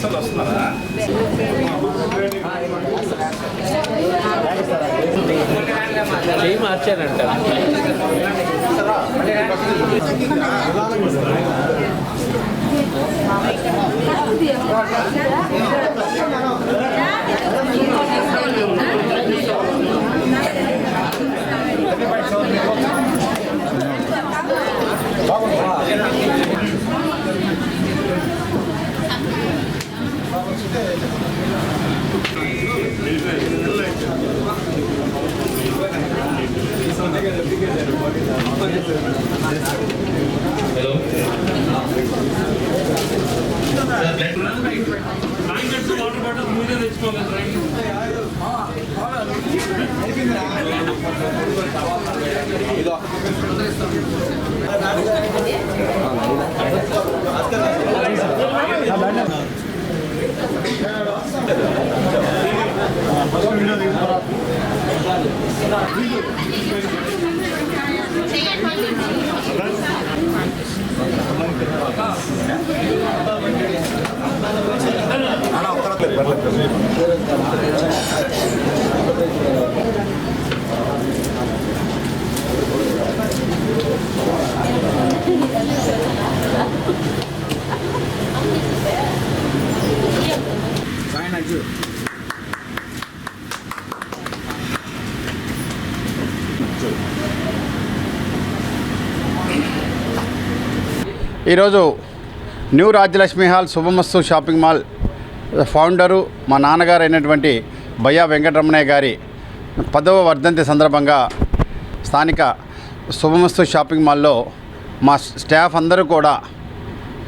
అస్సలు వస్తున్నారా? మార్చారంట. బాగుంది అయినా ఒక ట్యాబ్లెట్ వేసుకొని వచ్చాడు చేయి మార్చారంట ఈరోజు new Rajyalakshmi hall Shubhamastu shopping mall founder మా నాన్నగారు అయినటువంటి భయ్యా వెంకటరమణయ్య గారి పదవ వర్ధంతి సందర్భంగా స్థానిక శుభమస్తు షాపింగ్ మాల్లో మా స్టాఫ్ అందరూ కూడా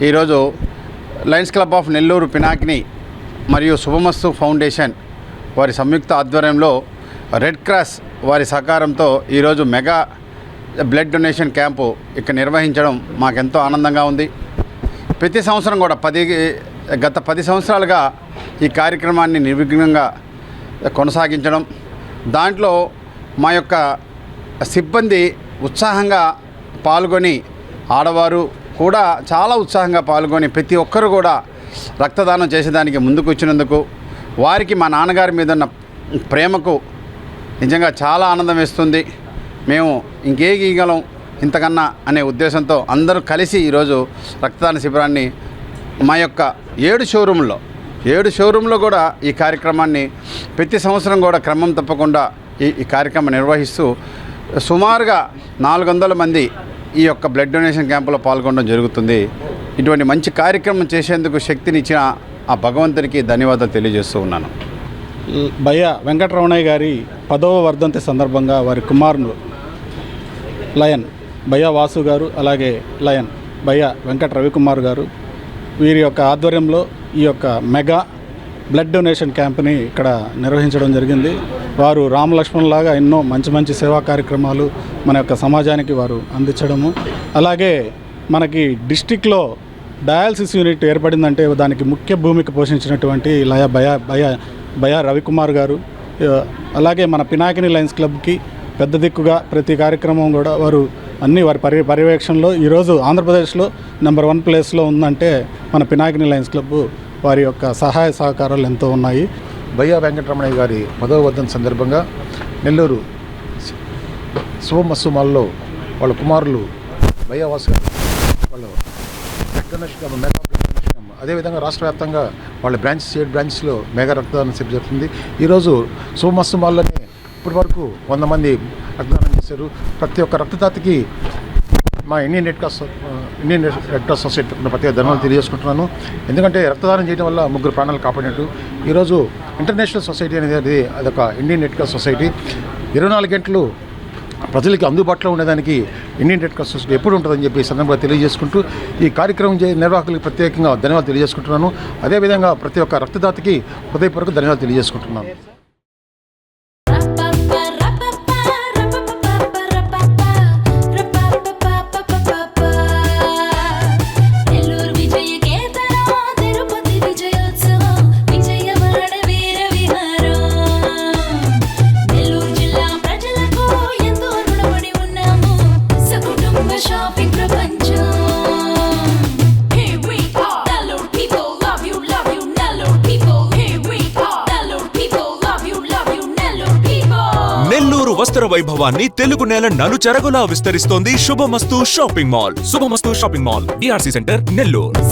ఈరోజు lions club of Nellore Pinakini మరియు శుభమస్తు ఫౌండేషన్ వారి సంయుక్త ఆధ్వర్యంలో రెడ్ క్రాస్ వారి సహకారంతో ఈరోజు మెగా బ్లడ్ డొనేషన్ క్యాంపు ఇక్కడ నిర్వహించడం మాకెంతో ఆనందంగా ఉంది. ప్రతి సంవత్సరం కూడా పది గత పది సంవత్సరాలుగా ఈ కార్యక్రమాన్ని నిర్విఘ్నంగా కొనసాగించడం. దాంట్లో మా యొక్క సిబ్బంది ఉత్సాహంగా పాల్గొని ఆడవారు కూడా చాలా ఉత్సాహంగా పాల్గొని ప్రతి ఒక్కరు కూడా రక్తదానం చేసేదానికి ముందుకు వచ్చినందుకు వారికి మా నాన్నగారి మీద ఉన్న ప్రేమకు నిజంగా చాలా ఆనందం వేస్తుంది. మేము ఇంకే గీయగలం ఇంతకన్నా అనే ఉద్దేశంతో అందరూ కలిసి ఈరోజు రక్తదాన శిబిరాన్ని మా యొక్క ఏడు షోరూంలో ఏడు షోరూంలో కూడా ఈ కార్యక్రమాన్ని ప్రతి సంవత్సరం కూడా క్రమం తప్పకుండా ఈ ఈ కార్యక్రమం నిర్వహిస్తూ సుమారుగా నాలుగు వందల మంది ఈ యొక్క బ్లడ్ డొనేషన్ క్యాంపులో పాల్గొనడం జరుగుతుంది. ఇటువంటి మంచి కార్యక్రమం చేసేందుకు శక్తినిచ్చిన ఆ భగవంతునికి ధన్యవాదాలు తెలియజేస్తూ ఉన్నాను. భయ్య వెంకటరమణయ్య గారి పదవ వర్ధంతి సందర్భంగా వారి కుమారుడు లయన్ బయ్య వాసు గారు అలాగే లయన్ బయ్య వెంకట రవికుమార్ గారు. వీరి యొక్క ఆధ్వర్యంలో ఈ యొక్క మెగా బ్లడ్ డొనేషన్ క్యాంప్ని ఇక్కడ నిర్వహించడం జరిగింది. వారు రామలక్ష్మణ్లాగా ఎన్నో మంచి మంచి సేవా కార్యక్రమాలు మన యొక్క సమాజానికి వారు అందించడము. అలాగే మనకి డిస్టిక్లో డయాలసిస్ యూనిట్ ఏర్పడిందంటే దానికి ముఖ్య భూమిక పోషించినటువంటి లయ భయ భయ భయ రవికుమార్ గారు. అలాగే మన పినాకిని లయన్స్ క్లబ్కి పెద్ద దిక్కుగా ప్రతి కార్యక్రమం కూడా వారు అన్ని వారి పర్య పర్యవేక్షణలో ఈరోజు ఆంధ్రప్రదేశ్లో నెంబర్ వన్ ప్లేస్లో ఉందంటే మన పినాకిని లయన్స్ క్లబ్ వారి యొక్క సహాయ సహకారాలు ఎంతో ఉన్నాయి. బయ్యా వెంకటరమణయ్య గారి పదవ సందర్భంగా నెల్లూరు శుభమస్సు మాల్లో వాళ్ళ కుమారులు బయ్యా గారు వాళ్ళు బ్లడ్ మెగా అదేవిధంగా రాష్ట్ర వ్యాప్తంగా వాళ్ళ బ్రాంచ్ స్టేట్ బ్రాంచ్లో మెగా రక్తదానం శిబిరం జరుగుతుంది. ఈరోజు శుభమస్సు మాల్లోనే ఇప్పటి వరకు వంద మంది రక్తదానం చేశారు. ప్రతి ఒక్క రక్తదాతకి మా Indian red cross Indian red cross society తరఫున ప్రత్యేక ధన్యవాదాలు తెలియజేసుకుంటున్నాను. ఎందుకంటే రక్తదానం చేయడం వల్ల ముగ్గురు ప్రాణాలు కాపాడినట్టు. ఈరోజు ఇంటర్నేషనల్ సొసైటీ అనేది అదొక ఇండియన్ రెడ్ క్రాస్ సొసైటీ. ఇరవై నాలుగు గంటలు ప్రజలకి అందుబాటులో ఉండేదానికి ఇండియన్ రెడ్ క్రాస్ సొసైటీ ఎప్పుడు ఉంటుందని చెప్పి సందర్భంగా తెలియజేసుకుంటూ ఈ కార్యక్రమం చే నిర్వాహకులకు ప్రత్యేకంగా ధన్యవాదాలు తెలియజేసుకుంటున్నాను. అదేవిధంగా ప్రతి ఒక్క రక్తదాతకి హృదయపూర్వక ధన్యవాదాలు తెలియజేసుకుంటున్నాను. వస్త్ర వైభవాన్ని తెలుగు నేల నలుచెరగులా విస్తరిస్తోంది Shubhamastu shopping mall. Shubhamastu shopping mall DRC centre Nellore.